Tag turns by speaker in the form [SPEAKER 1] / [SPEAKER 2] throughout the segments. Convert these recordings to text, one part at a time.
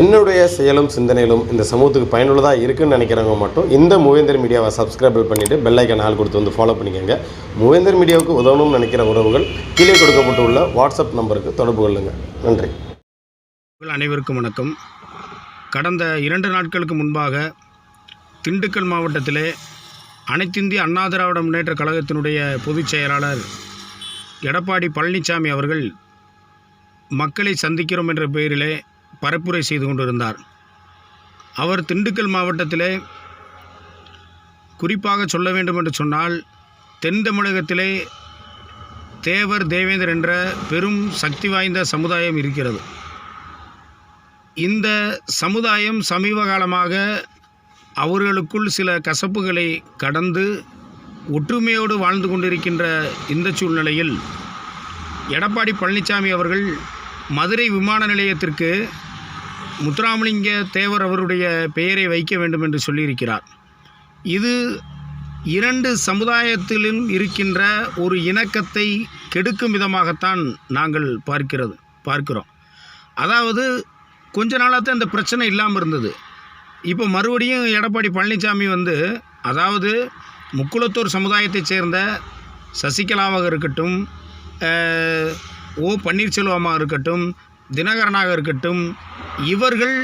[SPEAKER 1] என்னுடைய செயலும் சிந்தனையிலும் இந்த சமூகத்துக்கு பயனுள்ளதாக இருக்குன்னு நினைக்கிறவங்க மட்டும் இந்த மூவேந்தர் மீடியாவை சப்ஸ்கிரைப் பண்ணிவிட்டு பெல்லைக்கன் ஆள் கொடுத்து வந்து ஃபாலோ பண்ணிக்கோங்க. மூவேந்தர் மீடியாவுக்கு உதவணும்னு நினைக்கிற உறவுகள் கீழே கொடுக்கப்பட்டுள்ள வாட்ஸ்அப் நம்பருக்கு தொடர்பு கொள்ளுங்கள் நன்றி.
[SPEAKER 2] உங்கள் அனைவருக்கும் வணக்கம். கடந்த இரண்டு நாட்களுக்கு முன்பாக திண்டுக்கல் மாவட்டத்திலே அனைத்திந்திய அண்ணா திராவிட முன்னேற்ற கழகத்தினுடைய பொதுச் செயலாளர் எடப்பாடி பழனிசாமி அவர்கள் மக்களை சந்திக்கிறோம் என்ற பெயரிலே பரப்புரை செய்து கொண்டிருந்தார். அவர் திண்டுக்கல் மாவட்டத்திலே குறிப்பாக சொல்ல வேண்டும் என்று சொன்னால் தென் தமிழகத்திலே தேவர் தேவேந்தர் என்ற பெரும் சக்தி வாய்ந்த சமுதாயம் இருக்கிறது. இந்த சமுதாயம் சமீப காலமாக அவர்களுக்குள் சில கசப்புகளை கடந்து ஒற்றுமையோடு வாழ்ந்து கொண்டிருக்கின்ற இந்த சூழ்நிலையில் எடப்பாடி பழனிசாமி அவர்கள் மதுரை விமான நிலையத்திற்கு முத்துராமலிங்க தேவர் அவருடைய பெயரை வைக்க வேண்டும் என்று சொல்லியிருக்கிறார். இது இரண்டு சமுதாயத்திலும் இருக்கின்ற ஒரு இணக்கத்தை கெடுக்கும் விதமாகத்தான் நாங்கள் பார்க்கிறது பார்க்கிறோம். அதாவது கொஞ்ச நாளாக தான் இந்த பிரச்சனை இல்லாமல் இருந்தது. இப்போ மறுபடியும் எடப்பாடி பழனிசாமி வந்து அதாவது முக்குளத்தூர் சமுதாயத்தைச் சேர்ந்த சசிகலாவாக இருக்கட்டும் ஓ பன்னீர்செல்வமாக இருக்கட்டும் தினகரனாக இருக்கட்டும் இவர்கள்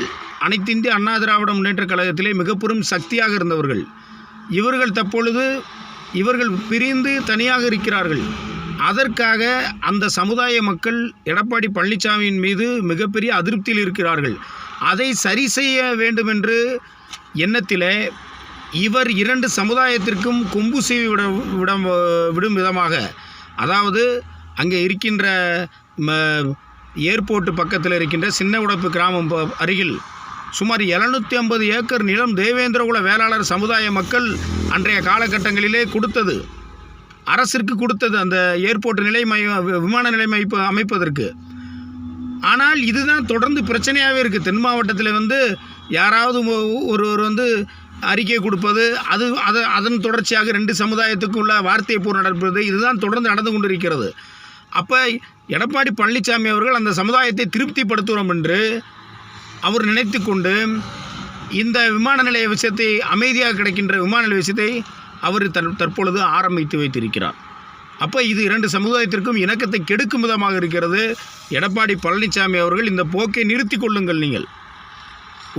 [SPEAKER 2] அனைத்திந்திய அண்ணா திராவிட முன்னேற்ற கழகத்திலே மிகப்பெரும் சக்தியாக இருந்தவர்கள். இவர்கள் தற்பொழுது இவர்கள் பிரிந்து தனியாக இருக்கிறார்கள். அதற்காக அந்த சமுதாய மக்கள் எடப்பாடி பழனிசாமியின் மீது மிகப்பெரிய அதிருப்தியில் இருக்கிறார்கள். அதை சரி செய்ய வேண்டும் என்று எண்ணத்திலே இவர் இரண்டு சமுதாயத்திற்கும் கொம்பு செய்வி விட விடும் விதமாக அதாவது அங்கே இருக்கின்ற ம, ஏர்போர்ட்டு பக்கத்தில் இருக்கின்ற சின்ன உடப்பு கிராமம் அருகில் சுமார் எழுநூற்றி ஐம்பது ஏக்கர் நிலம் தேவேந்திரகுல வேளாளர் சமுதாய மக்கள் அன்றைய காலகட்டங்களிலே கொடுத்தது. அரசிற்கு கொடுத்தது அந்த ஏர்போர்ட் நிலை மையம் விமான நிலைமை அமைப்பதற்கு. ஆனால் இதுதான் தொடர்ந்து பிரச்சனையாகவே இருக்குது தென் மாவட்டத்தில் வந்து யாராவது ஒ- ஒருவர் வந்து அறிக்கை கொடுப்பது அது அதை அதன் தொடர்ச்சியாக ரெண்டு சமுதாயத்துக்கும் உள்ள வார்த்தை போர் நடப்பது இதுதான் தொடர்ந்து நடந்து கொண்டிருக்கிறது. அப்போ எடப்பாடி பழனிசாமி அவர்கள் அந்த சமுதாயத்தை திருப்திப்படுத்துகிறோம் என்று அவர் நினைத்து கொண்டு இந்த விமான நிலைய விஷயத்தை அமைதியாக கிடைக்கின்ற விமான நிலைய விஷயத்தை அவர் தற் தற்பொழுது ஆரம்பித்து வைத்திருக்கிறார். அப்போ இது இரண்டு சமுதாயத்திற்கும் இணக்கத்தை கெடுக்கும் விதமாக இருக்கிறது. எடப்பாடி பழனிசாமி அவர்கள் இந்த போக்கை நிறுத்தி கொள்ளுங்கள் நீங்கள்.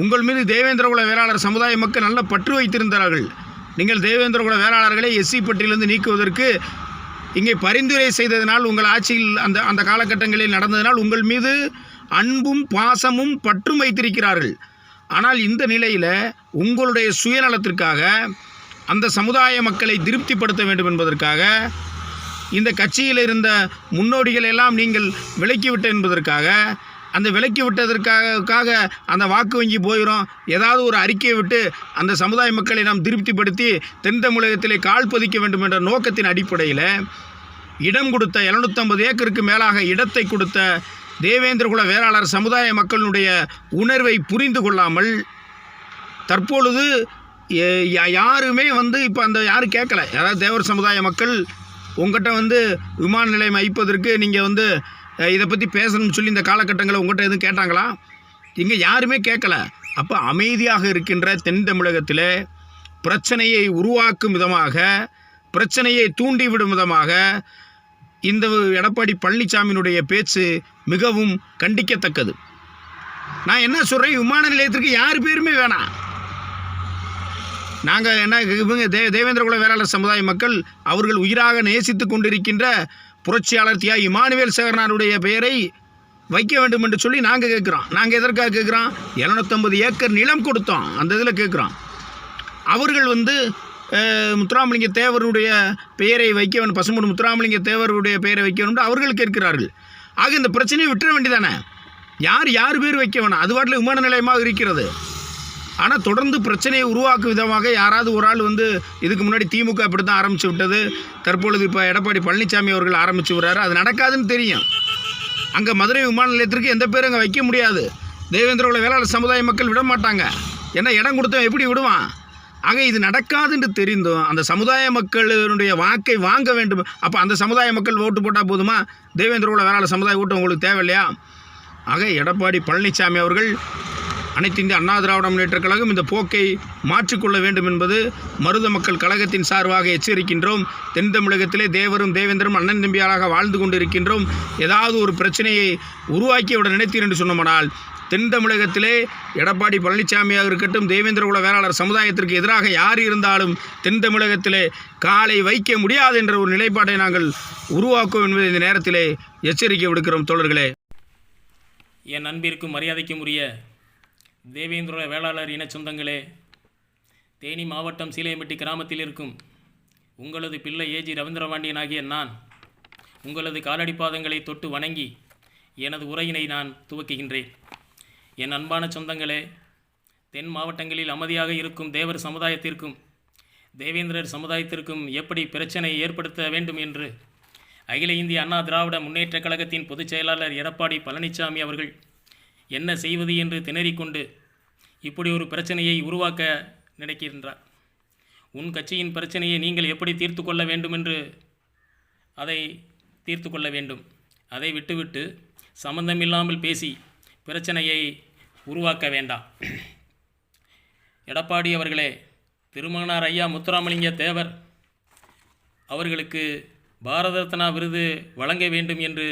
[SPEAKER 2] உங்கள் மீது தேவேந்திரகுல வேளாளர் சமுதாய மக்கள் நல்ல பற்று வைத்திருந்தார்கள். நீங்கள் தேவேந்திரகுல வேளாளர்களை எஸ்சி பட்டியலிருந்து நீக்குவதற்கு இங்கே பரிந்துரை செய்ததினால் உங்கள் ஆட்சியில் அந்த அந்த காலகட்டங்களில் நடந்ததினால் உங்கள் மீது அன்பும் பாசமும் பற்றும் வைத்திருக்கிறார்கள். ஆனால் இந்த நிலையில் உங்களுடைய சுயநலத்திற்காக அந்த சமுதாய மக்களை திருப்திப்படுத்த வேண்டும் என்பதற்காக இந்த கட்சியில் இருந்த முன்னோடிகள் எல்லாம் நீங்கள் விலக்கிவிட்ட என்பதற்காக அந்த விலக்கி விட்டதற்காக அந்த வாக்கு வங்கி போயிடும் ஏதாவது ஒரு அறிக்கையை விட்டு அந்த சமுதாய மக்களை நாம் திருப்திப்படுத்தி தென் தமிழகத்திலே கால் பதிக்க வேண்டும் என்ற நோக்கத்தின் அடிப்படையில் இடம் கொடுத்த 750 ஏக்கருக்கு மேலாக இடத்தை கொடுத்த தேவேந்திரகுல வேளாளர் சமுதாய மக்களினுடைய உணர்வை புரிந்து கொள்ளாமல் தற்பொழுது யாருமே வந்து இப்போ அந்த யாரும் கேட்கல. யாராவது தேவர் சமுதாய மக்கள் உங்கள்கிட்ட வந்து விமான நிலையம் வைப்பதற்கு நீங்கள் வந்து இதை பற்றி பேசணும்னு சொல்லி இந்த காலகட்டங்களில் உங்கள்கிட்ட எதுவும் கேட்டாங்களா? இங்கே யாருமே கேட்கல அப்போ அமைதியாக இருக்கின்ற தென் தமிழகத்தில் பிரச்சனையை உருவாக்கும் விதமாக பிரச்சனையை தூண்டிவிடும் விதமாக இந்த எடப்பாடி பழனிசாமியினுடைய பேச்சு மிகவும் கண்டிக்கத்தக்கது. நான் என்ன சொல்கிறேன் விமான நிலையத்திற்கு யார் பேருமே வேணாம் நாங்கள் என்ன இவங்க தே தேவேந்திரகுல வேளாளர் சமுதாய மக்கள் அவர்கள் உயிராக நேசித்து கொண்டிருக்கின்ற புரட்சியாளர் தியா இமானுவேல் சேகரனாருடைய பெயரை வைக்க வேண்டும் என்று சொல்லி நாங்கள் கேட்குறோம் நாங்கள் எதற்காக கேட்குறோம் எழுநூத்தம்பது ஏக்கர் நிலம் கொடுத்தோம். அந்த இதில் கேட்குறோம் அவர்கள் வந்து முத்துராமலிங்க தேவருடைய பெயரை வைக்க வேண்டும். பசும்பொன் முத்துராமலிங்க தேவருடைய பெயரை வைக்க வேண்டும் அவர்கள் கேட்கிறார்கள். ஆக இந்த பிரச்சனையை விட்டுற வேண்டியதானே? யார் யார் பேர் வைக்க வேணாம்? அது பாட்டில் விமான நிலையமாக இருக்கிறது. ஆனால் தொடர்ந்து பிரச்சனையை உருவாக்கும் விதமாக யாராவது ஒரு ஆள் வந்து இதுக்கு முன்னாடி திமுக இப்படி தான் ஆரம்பித்து விட்டது. தற்பொழுது இப்போ எடப்பாடி பழனிசாமி அவர்கள் ஆரம்பித்து விடுறாரு. அது நடக்காதுன்னு தெரியும். அங்கே மதுரை விமான நிலையத்திற்கு எந்த பேரும் அங்கே வைக்க முடியாது. தேவேந்திரகுல வேளாண் சமுதாய மக்கள் விட மாட்டாங்க. ஏன்னா இடம் கொடுத்தவன் எப்படி விடுவான்? ஆக இது நடக்காது என்று தெரிந்தும் அந்த சமுதாய மக்களுடைய வாக்கை வாங்க வேண்டும். அப்போ அந்த சமுதாய மக்கள் ஓட்டு போட்டால் போதுமா? தேவேந்திர குல சமுதாய ஓட்டு உங்களுக்கு தேவையில்லையா? ஆக எடப்பாடி பழனிசாமி அவர்கள் அனைத்து இந்திய அண்ணா திராவிட முன்னேற்ற கழகம் இந்த போக்கை மாற்றிக்கொள்ள வேண்டும் என்பது மருத மக்கள் கழகத்தின் சார்பாக எச்சரிக்கின்றோம். தென் தமிழகத்திலே தேவரும் தேவேந்திரம் அண்ணன் தம்பியாராக வாழ்ந்து கொண்டிருக்கின்றோம். ஏதாவது ஒரு பிரச்சனையை உருவாக்கிவிட நினைத்தீர் என்று சொன்னோமானால் தென் தமிழகத்திலே எடப்பாடி பழனிசாமியாக இருக்கட்டும் தேவேந்திரகுல வேளாளர் சமுதாயத்திற்கு எதிராக யார் இருந்தாலும் தென் தமிழகத்திலே காலை வைக்க முடியாது என்ற ஒரு நிலைப்பாட்டை நாங்கள் உருவாக்குவோம் என்பதை இந்த நேரத்திலே எச்சரிக்கை விடுக்கிறோம் தோழர்களே.
[SPEAKER 3] என் அன்பிற்கும் மரியாதைக்கும் உரிய தேவேந்திர வேளாளர் இன சொந்தங்களே தேனி மாவட்டம் சீலையம்பட்டி கிராமத்தில் இருக்கும் உங்களது பிள்ளை ஏஜி ரவீந்திரபாண்டியன் ஆகிய நான் உங்களது காலடி பாதங்களை தொட்டு வணங்கி எனது உரையினை நான் துவக்குகின்றேன். என் அன்பான சொந்தங்களே தென் மாவட்டங்களில் அமைதியாக இருக்கும் தேவர் சமுதாயத்திற்கும் தேவேந்திரர் சமுதாயத்திற்கும் எப்படி பிரச்சனை ஏற்படுத்த வேண்டும் என்று அகில இந்திய அண்ணா திராவிட முன்னேற்றக் கழகத்தின் பொதுச் செயலாளர் எடப்பாடி பழனிசாமி அவர்கள் என்ன செய்வது என்று திணறிக்கொண்டு இப்படி ஒரு பிரச்சனையை உருவாக்க நினைக்கின்றார். உன் கட்சியின் பிரச்சனையை நீங்கள் எப்படி தீர்த்து கொள்ள வேண்டும் என்று அதை தீர்த்து கொள்ள வேண்டும். அதை விட்டுவிட்டு சம்பந்தமில்லாமல் பேசி பிரச்சனையை உருவாக்க வேண்டாம். எடப்பாடி அவர்களே திருமகனார் ஐயா முத்துராமலிங்க தேவர் அவர்களுக்கு பாரத ரத்னா விருது வழங்க வேண்டும் என்று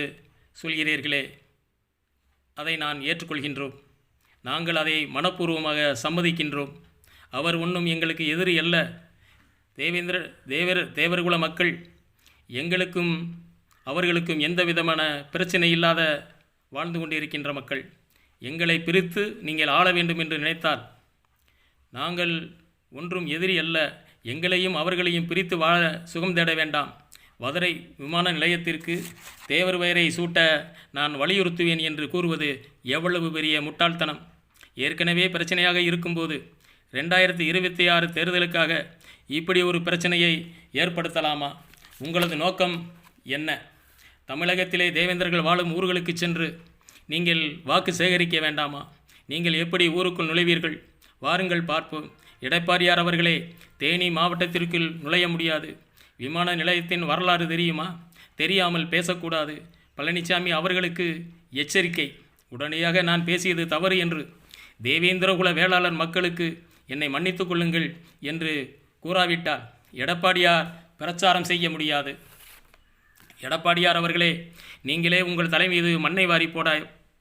[SPEAKER 3] சொல்கிறீர்களே. அதை நான் ஏற்றுக்கொள்கின்றோம். நாங்கள் அதை மனப்பூர்வமாக சம்மதிக்கின்றோம். அவர் ஒன்றும் எங்களுக்கு எதிரி அல்ல. தேவேந்திர தேவர் தேவர்குல மக்கள் எங்களுக்கும் அவர்களுக்கும் எந்த விதமான பிரச்சனை இல்லாத வாழ்ந்து கொண்டிருக்கின்ற மக்கள் எங்களை பிரித்து நீங்கள் ஆள வேண்டும் என்று நினைத்தால் நாங்கள் ஒன்றும் எதிரி அல்ல. எங்களையும் அவர்களையும் பிரித்து வாழ சுகம் தேட வேண்டாம். மதுரை விமான நிலையத்திற்கு தேவர் பெயரை சூட்ட நான் வலியுறுத்துவேன் என்று கூறுவது எவ்வளவு பெரிய முட்டாள்தனம். ஏற்கனவே பிரச்சனையாக இருக்கும்போது ரெண்டாயிரத்தி இருபத்தி ஆறு தேர்தலுக்காக இப்படி ஒரு பிரச்சனையை ஏற்படுத்தலாமா? உங்களது நோக்கம் என்ன? தமிழகத்திலே தேவேந்தர்கள் வாழும் ஊர்களுக்கு சென்று நீங்கள் வாக்கு சேகரிக்க வேண்டாமா? நீங்கள் எப்படி ஊருக்குள் நுழைவீர்கள்? வாருங்கள் பார்ப்போம். எடப்பாடியார் அவர்களே தேனி மாவட்டத்திற்குள் நுழைய முடியாது. விமான நிலையத்தின் வரலாறு தெரியுமா? தெரியாமல் பேசக்கூடாது. பழனிசாமி அவர்களுக்கு எச்சரிக்கை. உடனடியாக நான் பேசியது தவறு என்று. தேவேந்திரகுல வேளாளர் மக்களுக்கு என்னை மன்னித்து கொள்ளுங்கள் என்று கூறாவிட்டால் எடப்பாடியார் பிரச்சாரம் செய்ய முடியாது. எடப்பாடியார் அவர்களே நீங்களே உங்கள் தலை மீது மண்ணை வாரி போடா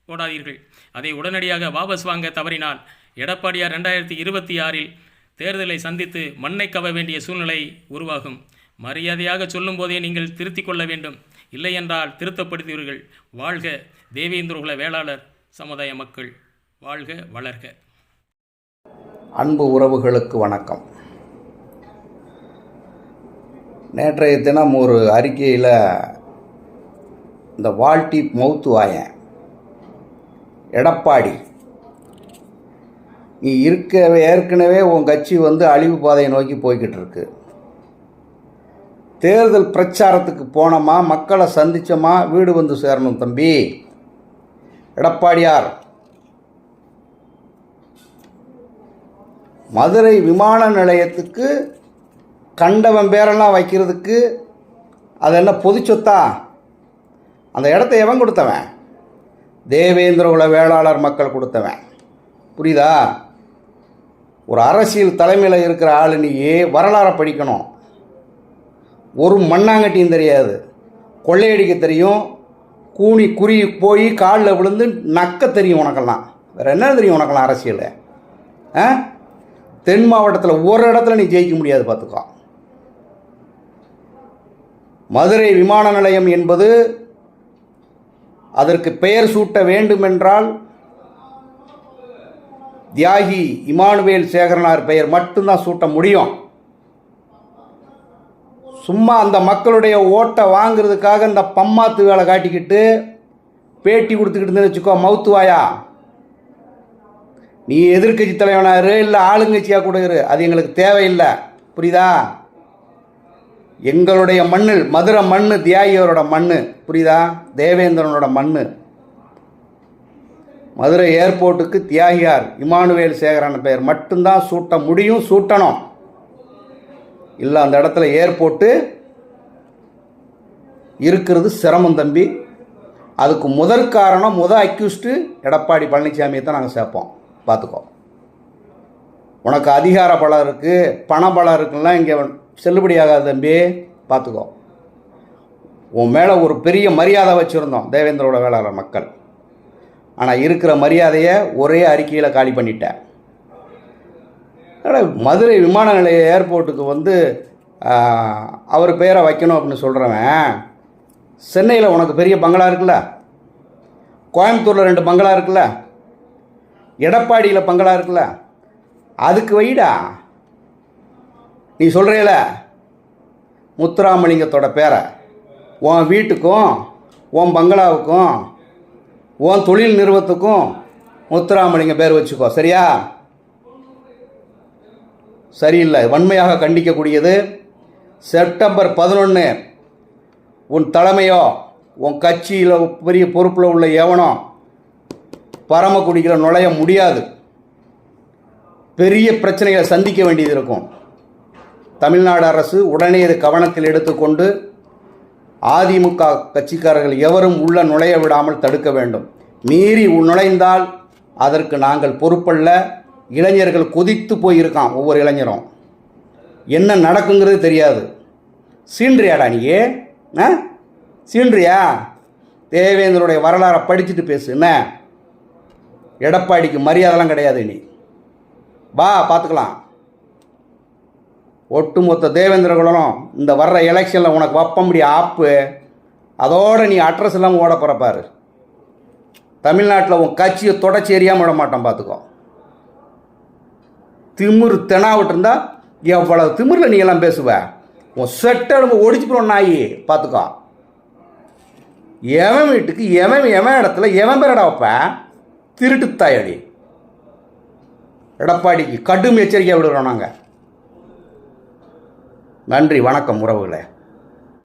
[SPEAKER 3] போடாதீர்கள். அதை உடனடியாக வாபஸ் வாங்க தவறினால் எடப்பாடியார் ரெண்டாயிரத்தி இருபத்தி ஆறில் தேர்தலை சந்தித்து மண்ணை கவ வேண்டிய சூழ்நிலை உருவாகும். மரியாதையாக சொல்லும்போதே நீங்கள் திருத்திக் கொள்ள வேண்டும். இல்லையென்றால் திருத்தப்படுத்துவீர்கள் வாழ்க தேவேந்திரகுல வேளாளர் சமுதாய மக்கள். வாழ்க வளர்க.
[SPEAKER 4] அன்பு உறவுகளுக்கு வணக்கம். நேற்றைய தினம் ஒரு அறிக்கையில் இந்த வால்டி மௌத்து வாயன் எடப்பாடி நீ இருக்க ஏற்கனவே உன் கட்சி வந்து அழிவு பாதையை நோக்கி போய்கிட்டு இருக்குது தேர்தல் பிரச்சாரத்துக்கு போனோமா மக்களை சந்திச்சோமா வீடு வந்து சேரணும் தம்பி. எடப்பாடியார் மதுரை விமான நிலையத்துக்கு கண்டவன் பேரெல்லாம் வைக்கிறதுக்கு அது என்ன பொது சொத்தா? அந்த இடத்த எவன் கொடுத்தவன்? தேவேந்திர தேவேந்திரகுல வேளாளர் மக்கள் கொடுத்தவன். புரியுதா? ஒரு அரசியல் தலைமையில் இருக்கிற ஆளு நீ வரலாறை படிக்கணும். ஒரு மண்ணாங்கட்டியும் தெரியாது. கொள்ளையடிக்க தெரியும். கூனி குறி போய் காலில் விழுந்து நக்க தெரியும் உனக்கெல்லாம். வேறு என்ன தெரியும் உனக்கெல்லாம் அரசியல் ஆ? தென் மாவட்டத்தில் ஒரு இடத்துல நீ ஜெயிக்க முடியாது பார்த்துக்கோ மதுரை விமான நிலையம் என்பது அதற்கு பெயர் சூட்ட வேண்டுமென்றால் தியாகி இமானுவேல் சேகரனார் பெயர் மட்டும்தான் சூட்ட முடியும். சும்மா அந்த மக்களுடைய ஓட்டை வாங்குறதுக்காக இந்த பம்மாத்து வேலை காட்டிக்கிட்டு பேட்டி கொடுத்துக்கிட்டு வச்சுக்கோ மவுத்துவாயா நீ எதிர்க்கட்சி தலைவனாரு இல்லை ஆளுங்கட்சியாக கூட இரு. அது எங்களுக்கு தேவையில்லை. புரியுதா? எங்களுடைய மண்ணில் மதுரை மண்ணு தியாகியோரோட மண்ணு. புரியுதா? தேவேந்திரனோட மண்ணு. மதுரை ஏர்போர்ட்டுக்கு தியாகியார் இமானுவேல் சேகரான பெயர் மட்டும்தான் சூட்ட முடியும் சூட்டணும். இல்லை அந்த இடத்துல ஏர்போர்ட்டு இருக்கிறது சிரமம் தம்பி. அதுக்கு முதற் காரணம் முத அக்யூஸ்டு எடப்பாடி பழனிசாமியை தான் நாங்கள் சேர்ப்போம். பார்த்துக்கோ உனக்கு அதிகார பலம் இருக்குது பண பலம் இருக்குலாம் இங்கே செல்லுபடியாகாது தம்பி. பார்த்துக்கோ உன் மேலே ஒரு பெரிய மரியாதை வச்சுருந்தோம் தேவேந்திரோட வேளாளர் மக்கள். ஆனால் இருக்கிற மரியாதையை ஒரே அறிக்கையில் காலி பண்ணிட்டேன். அட, மதுரை விமான நிலைய ஏர்போர்ட்டுக்கு வந்து அவர் பேரை வைக்கணும் அப்படின்னு சொல்கிறவன் சென்னையில் உனக்கு பெரிய பங்களா இருக்குல்ல? கோயம்புத்தூரில் ரெண்டு பங்களா இருக்குல்ல? எடப்பாடியில் பங்களா இருக்குல்ல? அதுக்கு வைடா? நீ சொல்கிறீல முத்துராமலிங்கத்தோட பேரை. உன் வீட்டுக்கும் உன் பங்களாவுக்கும் உன் தொழில் நிறுவனத்துக்கும் முத்துராமலிங்க பேர் வச்சுக்கோ சரியா? சரியில்லை. வன்மையாக கண்டிக்கக்கூடியது. செப்டம்பர் பதினொன்று உன் தலைமையோ உன் கட்சியில் பெரிய பொறுப்பில் உள்ள எவனோ பரமக்குடியில் நுழைய முடியாது. பெரிய பிரச்சனைகளை சந்திக்க வேண்டியது இருக்கும். தமிழ்நாடு அரசு உடனே இது கவனத்தில் எடுத்துக்கொண்டு அதிமுக கட்சிக்காரர்கள் எவரும் உள்ள நுழைய விடாமல் தடுக்க வேண்டும். மீறி உள் நுழைந்தால் அதற்கு நாங்கள் பொறுப்பல்ல. இளைஞர்கள் கொதித்து போயிருக்கான் ஒவ்வொரு இளைஞரும். என்ன நடக்குங்கிறது தெரியாது. சீன்றியாடா நீயே ஆ? சீன்றியா? தேவேந்திரனுடைய வரலாறை படிச்சுட்டு பேசு. என்ன? எடப்பாடிக்கு மரியாதைலாம் கிடையாது நீ வா பார்த்துக்கலாம். ஒட்டுமொத்த தேவேந்திரகுலனும் இந்த வர்ற எலெக்ஷனில் உனக்கு வப்ப முடிய ஆப்பு. அதோட நீ அட்ரஸ் இல்லாமல் ஓட போகிற தமிழ்நாட்டில் உன் கட்சியை தொடச்சி எரியாமல் விட மாட்டோம் பார்த்துக்கோ. திமிரு தெனாவிட்டு இருந்தா எவ்வளவு திமிரில் நீ எல்லாம் பேசுவ? உன் செட்டெலும்பு ஒடிச்சு போடும் நாயி பார்த்துக்கோ எவன் வீட்டுக்கு எவன் எவன் இடத்துல எவன் பேர் இடம் வைப்பேன் திருட்டு தாயடி. எடப்பாடிக்கு கடும் எச்சரிக்கையாக விடுறோம் நாங்கள் நன்றி வணக்கம் உறவுகளே.